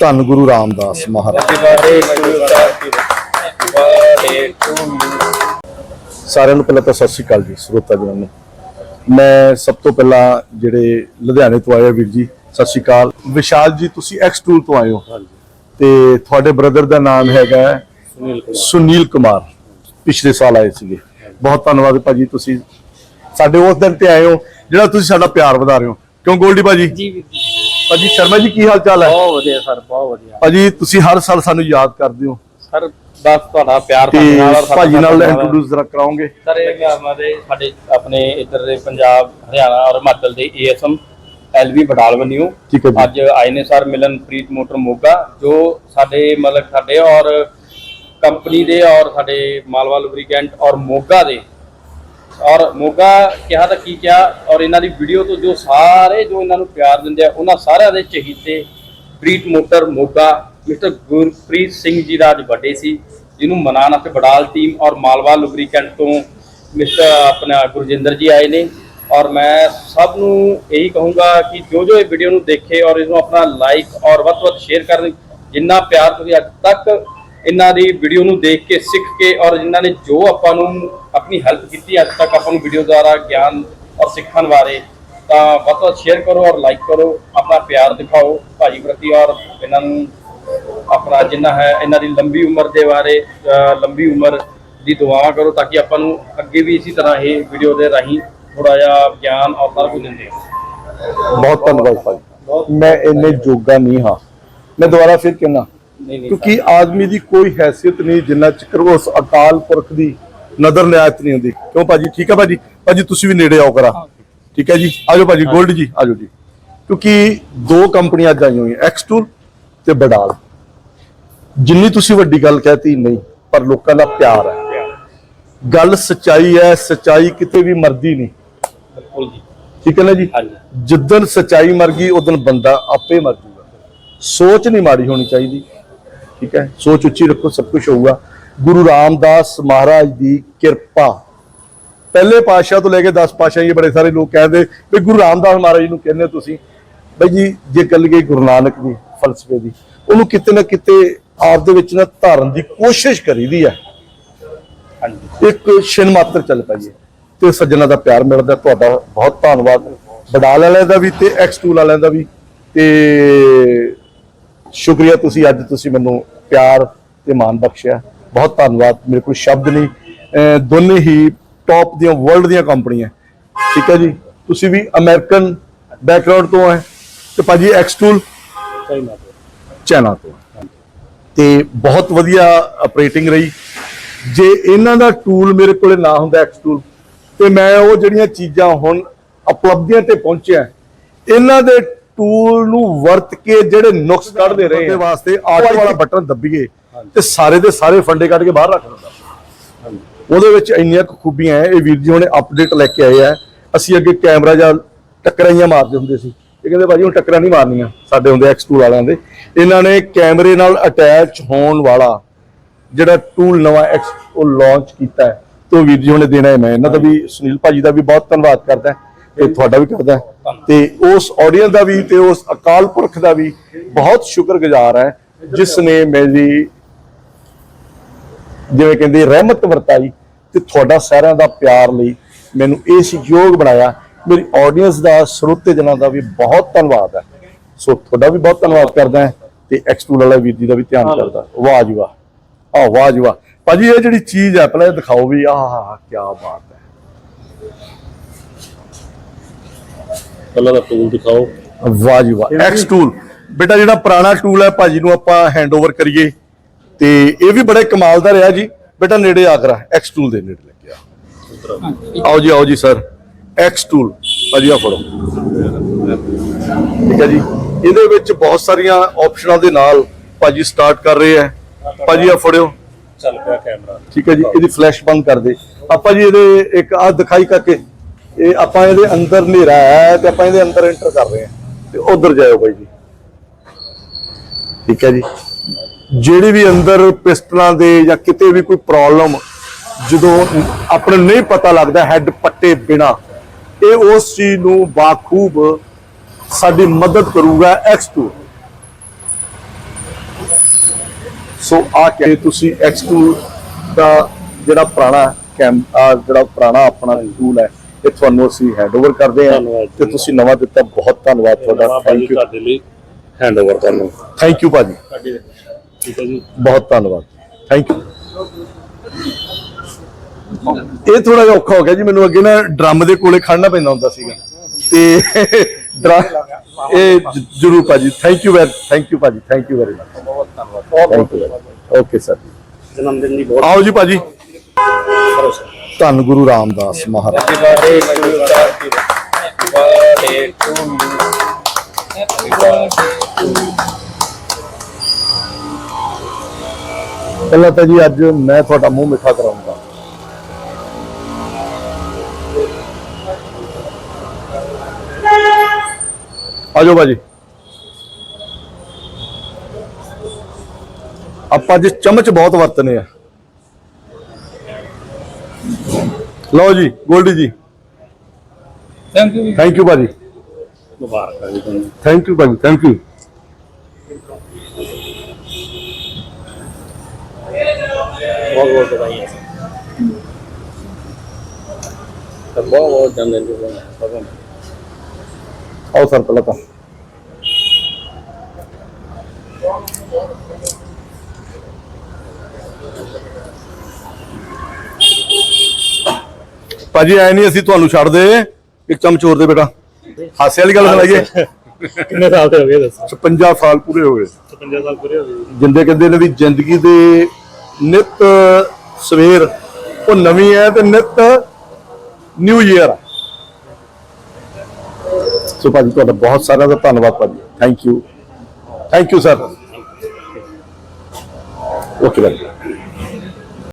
ਧੰਨ ਗੁਰੂ ਰਾਮਦਾਸ ਮਹਾਰਾਜ। ਸਾਰਿਆਂ ਨੂੰ ਪਹਿਲਾਂ ਤਾਂ ਸਤਿ ਸ਼੍ਰੀ ਅਕਾਲ ਜੀ ਸਰੋਤਾ ਜਨਾਂ ਨੂੰ। ਮੈਂ ਸਭ ਤੋਂ ਪਹਿਲਾਂ ਜਿਹੜੇ ਲੁਧਿਆਣੇ ਤੋਂ ਆਏ ਆ ਵੀਰ ਜੀ ਸਤਿ ਸ਼੍ਰੀ ਅਕਾਲ। ਵਿਸ਼ਾਲ ਜੀ ਤੁਸੀਂ ਐਕਸ ਟੂਲ ਤੋਂ ਆਏ ਹੋ। ਤੇ ਤੁਹਾਡੇ ਬ੍ਰਦਰ ਦਾ ਨਾਮ ਹੈਗਾ ਸੁਨੀਲ ਕੁਮਾਰ ਪਿਛਲੇ ਸਾਲ ਆਏ ਸੀਗੇ। ਬਹੁਤ ਧੰਨਵਾਦ ਭਾਜੀ ਤੁਸੀਂ ਸਾਡੇ ਉਸ ਦਿਨ ਤੇ ਆਏ ਹੋ ਜਿਹੜਾ ਤੁਸੀਂ ਸਾਡਾ ਪਿਆਰ ਵਧਾ ਰਹੇ ਹੋ। ਕਿਉਂ ਗੋਲਡੀ ਭਾਜੀ? ਜੀ ਵੀਰ ਜੀ। ਭਾਜੀ ਸ਼ਰਮਾ ਜੀ ਕੀ ਹਾਲ ਚਾਲ ਹੈ? ਬਹੁਤ ਵਧੀਆ ਸਰ ਬਹੁਤ ਵਧੀਆ। ਭਾਜੀ ਤੁਸੀਂ ਹਰ ਸਾਲ ਸਾਨੂੰ ਯਾਦ ਕਰਦੇ ਹੋ। ਸਰ ਬਸ ਤੁਹਾਡਾ ਪਿਆਰ ਤੇ ਸਾਡੇ ਨਾਲ ਔਰ ਸਾਡਾ ਭਾਜੀ ਨਾਲ ਸਾਡਾ ਇੰਟਰੋਡਿਊਸ ਜ਼ਰਾ ਕਰਾਉਂਗੇ ਸਰ ਇਹ ਹਮਾਰੇ ਸਾਡੇ ਆਪਣੇ ਇੱਧਰ ਦੇ ਪੰਜਾਬ ਹਰਿਆਣਾ ਔਰ ਹਿਮਾਚਲ ਦੇ ਏਐਸਐਮ ਐਲਵੀ ਹੈ ਜੀ। ਅੱਜ ਆਏ ਨੇ ਸਰ ਮਿਲਨ ਪ੍ਰੀਤ ਮੋਟਰ ਮੋਗਾ ਜੋ ਸਾਡੇ ਮਤਲਬ ਸਾਡੇ ਔਰ ਕੰਪਨੀ ਦੇ ਔਰ ਸਾਡੇ ਮਾਲਵਾ ਲੁਬਰੀਕੈਂਟ ਔਰ ਮੋਗਾ ਦੇ ਔਰ ਮੋਗਾ ਕਿਹਾ ਤਾਂ ਕੀ ਕਿਹਾ, ਔਰ ਇਹਨਾਂ ਦੀ ਵੀਡੀਓ ਤੋਂ ਜੋ ਸਾਰੇ ਜੋ ਇਹਨਾਂ ਨੂੰ ਪਿਆਰ ਦਿੰਦੇ ਆ, ਉਹਨਾਂ ਸਾਰਿਆਂ ਦੇ ਚਹੀਤੇ ਪ੍ਰੀਤ ਮੋਟਰ ਮੋਗਾ, ਮਿਸਟਰ ਗੁਰਪ੍ਰੀਤ ਸਿੰਘ ਜੀ ਦਾ ਅੱਜ ਬਰਥਡੇ ਸੀ, ਜਿਹਨੂੰ ਮਨਾਉਣ ਅਤੇ ਬਡਾਲ ਟੀਮ ਔਰ ਮਾਲਵਾ ਲੁਬਰੀਕੈਂਟ ਤੋਂ ਮਿਸਟਰ ਆਪਣਾ ਗੁਰਜਿੰਦਰ ਜੀ ਆਏ ਨੇ। ਔਰ ਮੈਂ ਸਭ ਨੂੰ ਇਹੀ ਕਹੂੰਗਾ ਕਿ ਜੋ ਜੋ ਇਹ ਵੀਡੀਓ ਨੂੰ ਦੇਖੇ ਔਰ ਇਹਨੂੰ ਆਪਣਾ ਲਾਈਕ ਔਰ ਵੱਧ ਤੋਂ ਵੱਧ ਸ਼ੇਅਰ ਕਰਨ, ਜਿੰਨਾ ਪਿਆਰ ਤੁਸੀਂ ਅੱਜ ਤੱਕ ਇਹਨਾਂ ਦੀ ਵੀਡੀਓ ਨੂੰ ਦੇਖ ਕੇ ਸਿੱਖ ਕੇ ਔਰ ਜਿਨ੍ਹਾਂ ਨੇ ਜੋ ਆਪਾਂ ਨੂੰ ਆਪਣੀ ਹੈਲਪ ਕੀਤੀ ਅੱਜ ਤੱਕ ਆਪਾਂ ਨੂੰ ਵੀਡੀਓ ਦੁਆਰਾ ਗਿਆਨ ਔਰ ਸਿੱਖਣ ਬਾਰੇ ਤਾਂ ਵੱਧ ਤੋਂ ਸ਼ੇਅਰ ਕਰੋ ਔਰ ਲਾਈਕ ਕਰੋ ਆਪਣਾ ਪਿਆਰ ਦਿਖਾਓ ਭਾਜੀ ਪ੍ਰਤੀ ਔਰ ਇਹਨਾਂ ਨੂੰ ਆਪਣਾ ਜਿੰਨਾ ਹੈ ਇਹਨਾਂ ਦੀ ਲੰਬੀ ਉਮਰ ਦੇ ਬਾਰੇ ਲੰਬੀ ਉਮਰ ਦੀ ਦੁਆਵਾਂ ਕਰੋ ਤਾਂ ਕਿ ਆਪਾਂ ਨੂੰ ਅੱਗੇ ਵੀ ਇਸੇ ਤਰ੍ਹਾਂ ਇਹ ਵੀਡੀਓ ਦੇ ਰਾਹੀਂ ਥੋੜਾ ਜਿਹਾ ਗਿਆਨ ਔਰ ਸਾਰਾ ਕੁਝ ਦਿੰਦੇ ਬਹੁਤ ਧੰਨਵਾਦ ਭਾਜੀ ਮੈਂ ਇੰਨੇ ਜੋਗਾ ਨਹੀਂ ਹਾਂ। ਮੈਂ ਦੁਬਾਰਾ ਫਿਰ ਕਹਿਣਾ ਨਹੀਂ ਕਿਉਂਕਿ ਆਦਮੀ ਦੀ ਕੋਈ ਹੈਸੀਅਤ ਨਹੀਂ ਜਿੰਨਾ ਚਿਕਰ ਉਸ ਅਕਾਲ ਪੁਰਖ ਦੀ ਨਜ਼ਰ ਨਿਆਇਤ ਨਹੀਂ ਹੁੰਦੀ। ਕਿਉਂ ਭਾਜੀ? ਠੀਕ ਹੈ ਭਾਜੀ? ਭਾਜੀ ਤੁਸੀਂ ਵੀ ਨੇੜੇ ਆਓ ਕਰਾ। ਠੀਕ ਹੈ ਜੀ? ਆਜੋ ਭਾਜੀ ਗੋਲਡ ਜੀ ਆਜੋ ਜੀ। ਕਿਉਂਕਿ ਦੋ ਕੰਪਨੀਆਂ ਅੱਜ ਆਈਆਂ ਹੋਈਆਂ ਐਕਸ ਟੂਲ ਤੇ ਬਡਾਲ ਜਿੰਨੀ ਤੁਸੀਂ ਵੱਡੀ ਗੱਲ ਕਹਿਤੀ ਨਹੀਂ ਪਰ ਲੋਕਾਂ ਦਾ ਪਿਆਰ ਹੈ। ਗੱਲ ਸਚਾਈ ਹੈ ਸਚਾਈ ਕਿਤੇ ਵੀ ਮਰਦੀ ਨਹੀਂ। ਬਿਲਕੁਲ ਜੀ। ਠੀਕ ਹੈ ਨਾ ਜੀ? ਜਿੱਦਨ ਸਚਾਈ ਮਰ ਗਈ ਉਦੋਂ ਬੰਦਾ ਆਪੇ ਮਰ ਜੂਗਾ। ਸੋਚ ਨਹੀਂ ਮਾੜੀ ਹੋਣੀ ਚਾਹੀਦੀ। ਠੀਕ ਹੈ? ਸੋਚ ਉੱਚੀ ਰੱਖੋ ਸਭ ਕੁਝ ਹੋਊਗਾ। ਗੁਰੂ ਰਾਮਦਾਸ ਮਹਾਰਾਜ ਦੀ ਕਿਰਪਾ। ਪਹਿਲੇ ਪਾਤਸ਼ਾਹ ਤੋਂ ਲੈ ਕੇ 10 ਪਾਤਸ਼ਾਹ ਇਹ ਬੜੇ ਸਾਰੇ ਲੋਕ ਕਹਿੰਦੇ ਵੀ ਗੁਰੂ ਰਾਮਦਾਸ ਮਹਾਰਾਜ ਨੂੰ ਕਹਿੰਦੇ ਤੁਸੀਂ। ਬਈ ਜੀ ਜੇ ਗੱਲ ਗਈ ਗੁਰੂ ਨਾਨਕ ਦੀ ਫਲਸਫੇ ਦੀ ਉਹਨੂੰ ਕਿਤੇ ਨਾ ਕਿਤੇ ਆਪ ਦੇ ਵਿੱਚ ਨਾ ਧਾਰਨ ਦੀ ਕੋਸ਼ਿਸ਼ ਕਰੀਦੀ ਹੈ ਹਾਂਜੀ। ਇੱਕ ਛਿਨ ਮਾਤਰ ਚੱਲ ਪਈਏ ਤੇ ਸੱਜਣਾ ਦਾ ਪਿਆਰ ਮਿਲਦਾ ਤੁਹਾਡਾ ਬਹੁਤ ਧੰਨਵਾਦ। ਬਡਾਲ ਵਾਲਿਆਂ ਦਾ ਵੀ ਤੇ ਐਕਸ ਟੂਲ ਵਾਲਿਆਂ ਦਾ ਵੀ ਤੇ ਸ਼ੁਕਰੀਆ ਤੁਸੀਂ ਅੱਜ ਤੁਸੀਂ ਮੈਨੂੰ ਪਿਆਰ ਤੇ ਮਾਣ ਬਖਸ਼ਿਆ। ਬਹੁਤ ਧੰਨਵਾਦ। ਮੇਰੇ ਕੋਲ ਸ਼ਬਦ ਨਹੀਂ। ਦੋਨੇ ਹੀ ਟੌਪ ਦੀਆਂ ਵਰਲਡ ਦੀਆਂ ਕੰਪਨੀਆਂ। ਠੀਕ ਹੈ ਜੀ? ਤੁਸੀਂ ਵੀ ਅਮਰੀਕਨ ਬੈਕਗ੍ਰਾਉਂਡ ਤੋਂ ਹੈ ਤੇ ਭਾਜੀ ਐਕਸ ਟੂਲ ਸਹੀ ਚਾਈਨਾ ਤੋਂ ਹੈ। ਤੇ ਬਹੁਤ ਵਧੀਆ ਆਪਰੇਟਿੰਗ ਰਹੀ। ਜੇ ਇਹਨਾਂ ਦਾ ਟੂਲ ਮੇਰੇ ਕੋਲੇ ਨਾ ਹੁੰਦਾ ਐਕਸ ਟੂਲ ਤੇ ਮੈਂ ਉਹ ਜਿਹੜੀਆਂ ਚੀਜ਼ਾਂ ਹੁਣ ਉਪਲਬਧੀਆਂ ਤੇ ਪਹੁੰਚਿਆ, ਇਹਨਾਂ ਦੇ ਟੂਲ ਨੂੰ ਵਰਤ ਕੇ ਜਿਹੜੇ ਨੁਕਸ ਕੱਢਦੇ ਰਹੇ ਆ। ਵਾਸਤੇ ਆਟੋ ਵਾਲਾ ਬਟਨ ਦੱਬੀਏ ਤੇ ਸਾਰੇ ਦੇ ਸਾਰੇ ਫੰਡੇ ਕੱਢ ਕੇ ਬਾਹਰ ਰੱਖ ਦਿੰਦਾ। ਉਹਦੇ ਵਿੱਚ ਇੰਨੀਆਂ ਖੂਬੀਆਂ ਹੈ ਇਹ ਵੀਰ ਜੀ ਹੁਣੇ ਅਪਡੇਟ ਲੈ ਕੇ ਆਏ ਆ ਅਸੀਂ ਅੱਗੇ ਕੈਮਰਾ ਜਾਂ ਟੱਕਰਾਈਆਂ ਮਾਰਦੇ ਹੁੰਦੇ ਸੀ। ਇਹ ਕਹਿੰਦੇ ਭਾਜੀ ਹੁਣ ਟੱਕਰਾਂ ਨਹੀਂ ਮਾਰਨੀਆਂ ਸਾਡੇ ਹੁੰਦੇ ਐਕਸ ਟੂਲ ਵਾਲਿਆਂ ਦੇ। ਇਹਨਾਂ ਨੇ ਕੈਮਰੇ ਨਾਲ ਅਟੈਚ ਹੋਣ ਵਾਲਾ ਜਿਹੜਾ ਟੂਲ ਨਵਾਂ ਐਕਸ ਉਹ ਲਾਂਚ ਕੀਤਾ ਹੈ ਤੇ ਵੀਰ ਜੀ ਹੁਣੇ ਦੇਣਾ ਹੈ ਮੈਂ। ਇਹਨਾਂ ਦਾ ਵੀ ਸੁਨੀਲ ਭਾਜੀ ਦਾ ਵੀ ਬਹੁਤ ਧੰਨਵਾਦ ਕਰਦਾ ਤੇ ਤੁਹਾਡਾ ਵੀ ਕਰਦਾ ਤੇ ਉਸ ਆਡੀਅנס ਦਾ ਵੀ ਤੇ ਉਸ ਅਕਾਲ ਪੁਰਖ ਦਾ ਵੀ ਬਹੁਤ ਸ਼ੁਕਰਗੁਜ਼ਾਰ ਹੈ ਜਿਸ ਨੇ ਮੇਰੀ ਜਿਵੇਂ ਕਹਿੰਦੇ ਰਹਿਮਤ ਵਰਤਾਈ ਤੇ ਤੁਹਾਡਾ ਸਾਰਿਆਂ ਦਾ ਪਿਆਰ ਲਈ ਮੈਨੂੰ ਇਸ ਯੋਗ ਬਣਾਇਆ। ਮੇਰੀ ਆਡੀਅנס ਦਾ ਸਰੋਤੇ ਜਨਾਂ ਦਾ ਵੀ ਬਹੁਤ ਧੰਨਵਾਦ ਹੈ। ਸੋ ਤੁਹਾਡਾ ਵੀ ਬਹੁਤ ਧੰਨਵਾਦ ਕਰਦਾ ਤੇ ਐਕਸਟੂਲ ਵਾਲਾ ਵੀਰ ਜੀ ਦਾ ਵੀ ਧਿਆਨ ਕਰਦਾ। ਵਾਹ ਜੀ ਵਾਹ। ਆ ਭਾਜੀ ਇਹ ਜਿਹੜੀ ਚੀਜ਼ ਹੈ ਪਹਿਲਾਂ ਦਿਖਾਓ ਵੀ ਆਹ ਕੀ ਬਾਤ ਹੈ। ਪਹਿਲਾਂ ਦਾ ਟੂਲ ਦਿਖਾਓ। ਵਾਹ ਜੀ ਵਾਹ। ਐਕਸ ਟੂਲ ਬੇਟਾ ਜਿਹੜਾ ਪੁਰਾਣਾ ਟੂਲ ਹੈ ਭਾਜੀ ਨੂੰ ਆਪਾਂ ਹੈਂਡਓਵਰ ਕਰੀਏ। ਤੇ ਇਹ ਵੀ ਬੜੇ ਕਮਾਲ ਦਾ ਰਿਹਾ ਜੀ। ਬੇਟਾ ਨੇੜੇ ਆ ਕਰਾ। ਐਕਸ ਟੂਲ ਦੇ ਨੇੜੇ ਲੱਗਿਆ। ਆਓ ਜੀ ਆਓ ਜੀ ਸਰ ਐਕਸ ਟੂਲ ਭਾਜੀ ਆ ਫੜੋ। ਠੀਕ ਹੈ ਜੀ। ਇਹਦੇ ਵਿੱਚ ਬਹੁਤ ਸਾਰੀਆਂ ਆਪਸ਼ਨਾਂ ਦੇ ਨਾਲ ਭਾਜੀ ਸਟਾਰਟ ਕਰ ਰਹੇ ਆ। ਭਾਜੀ ਆ ਫੜਿਓ। ਚੱਲ ਪਿਆ ਕੈਮਰਾ ਠੀਕ ਹੈ ਜੀ। ਇਹਦੀ ਫਲੈਸ਼ ਬੰਦ ਕਰ ਦੇ। ਆਪਾਂ ਜੀ ਇਹਦੇ ਇੱਕ ਆ ਦਿਖਾਈ ਕਰਕੇ ਇਹ ਆਪਾਂ ਇਹਦੇ ਅੰਦਰ ਹਨੇਰਾ ਹੈ ਤੇ ਆਪਾਂ ਇਹਦੇ ਅੰਦਰ ਐਂਟਰ ਕਰ ਰਹੇ ਹਾਂ। ਤੇ ਉਧਰ ਜਾਇਓ ਬਾਈ ਜੀ। ਠੀਕ ਹੈ ਜੀ। ਜਿਹੜੀ ਵੀ ਅੰਦਰ ਪਿਸਟਲਾਂ ਦੇ ਜਾਂ ਕਿਤੇ ਵੀ ਕੋਈ ਪ੍ਰੋਬਲਮ ਜਦੋਂ ਆਪਣੇ ਨਹੀਂ ਪਤਾ ਲੱਗਦਾ ਹੈੱਡ ਪੱਟੇ ਬਿਨਾ, ਇਹ ਉਸ ਚੀਜ਼ ਨੂੰ ਬਾਖੂਬ ਸਾਡੀ ਮਦਦ ਕਰੂਗਾ X2 ਸੋ ਆ ਕਿ ਤੁਸੀਂ X2 ਦਾ ਜਿਹੜਾ ਪੁਰਾਣਾ ਕੈਮ ਜਿਹੜਾ ਪੁਰਾਣਾ ਆਪਣਾ ਟੂਲ ਹੈ ਇਹ ਤੁਹਾਨੂੰ ਅਸੀਂ ਹੈਂਡਓਵਰ ਕਰਦੇ ਹਾਂ ਧੰਨਵਾਦ ਤੇ ਜੀ। ਤੁਸੀਂ ਨਵਾਂ ਦਿੱਤਾ ਬਹੁਤ ਧੰਨਵਾਦ ਤੁਹਾਡਾ। ਥੈਂਕ ਯੂ ਤੁਹਾਡੇ ਲਈ ਹੈਂਡਓਵਰ ਤੁਹਾਨੂੰ। ਥੈਂਕ ਯੂ ਭਾਜੀ। ਠੀਕ ਹੈ ਜੀ। ਬਹੁਤ ਧੰਨਵਾਦ। ਥੈਂਕ ਯੂ ਇਹ ਥੋੜਾ ਜਿਹਾ ਔਖਾ ਹੋ ਗਿਆ ਜੀ ਮੈਨੂੰ ਅੱਗੇ ਨਾ ਡਰਮ ਦੇ ਕੋਲੇ ਖੜਨਾ ਪੈਂਦਾ ਹੁੰਦਾ ਸੀਗਾ। ਤੇ ਡਰਾ- ਇਹ ਜ- ਜ਼ਰੂਰ ਭਾਜੀ। Thank you very thank you ਭਾਜੀ। ਥੈਂਕ ਯੂ ਵੈਰੀ ਮਚ ਬਹੁਤ ਧੰਨਵਾਦ। ਓਕੇ ਸਰ ਜਨਮ ਦਿਨ ਦੀ ਬਹੁਤ ਆਓ ਜੀ ਭਾਜੀ। ਧੰਨ ਗੁਰੂ ਰਾਮਦਾਸ ਮਹਾਰਾਜ। ਪਹਿਲਾਂ ਤਾਂ ਜੀ ਅੱਜ ਮੈਂ ਤੁਹਾਡਾ ਮੂੰਹ ਮਿੱਠਾ ਕਰਾਉਂਗਾ। ਆਜੋ ਭਾਜੀ ਆਪਾਂ ਜੀ ਚਮਚ ਬਹੁਤ ਵਰਤਨੇ ਆ। ਲਓ ਜੀ Goldy ji. Thank you thank you ਭਾਜੀ। ਮੁਬਾਰਕਾਂ ਜੀ ਤੁਹਾਨੂੰ ਥੈਂਕ ਯੂ ਭਾਜੀ ਥੈਂਕ ਯੂ ਬਹੁਤ ਬਹੁਤ ਵਧਾਈਆਂ। ਬਹੁਤ ਬਹੁਤ ਜਨਮ ਦਿਨ ਦੀ ਵਧਾਈਆਂ ਸਭ ਨੂੰ। ਆਓ ਸਰ ਪਹਿਲਾਂ ਤਾਂ। ਭਾਜੀ ਐ ਨਹੀਂ ਅਸੀਂ ਤੁਹਾਨੂੰ ਛੱਡ ਦੇ ਇੱਕ ਚਮਚ ਹੋਰ ਦੇ ਬੇਟਾ। ਹਾਸੇ ਵਾਲੀ ਗੱਲ ਸੁਣਾਈਏ। ਕਿੰਨੇ ਸਾਲ ਦੇ ਹੋ ਗਏ ਦੱਸੋ? 56 ਸਾਲ ਪੂਰੇ ਹੋ ਗਏ। 55 ਸਾਲ ਪੂਰੇ ਹੋ ਗਏ ਜਿੰਦੇ ਕਹਿੰਦੇ ਨੇ ਵੀ ਜ਼ਿੰਦਗੀ ਦੇ ਨਿਤ ਸਵੇਰ ਉਹ ਨਵੀਂ ਹੈ ਤੇ ਨਿਤ ਨਿਊ ਈਅਰ ਸੋ ਭਾਜੀ ਤੁਹਾਡਾ ਬਹੁਤ ਸਾਰਿਆਂ ਦਾ ਧੰਨਵਾਦ ਭਾਜੀ। Thank you thank you sir okay ਭਾਜੀ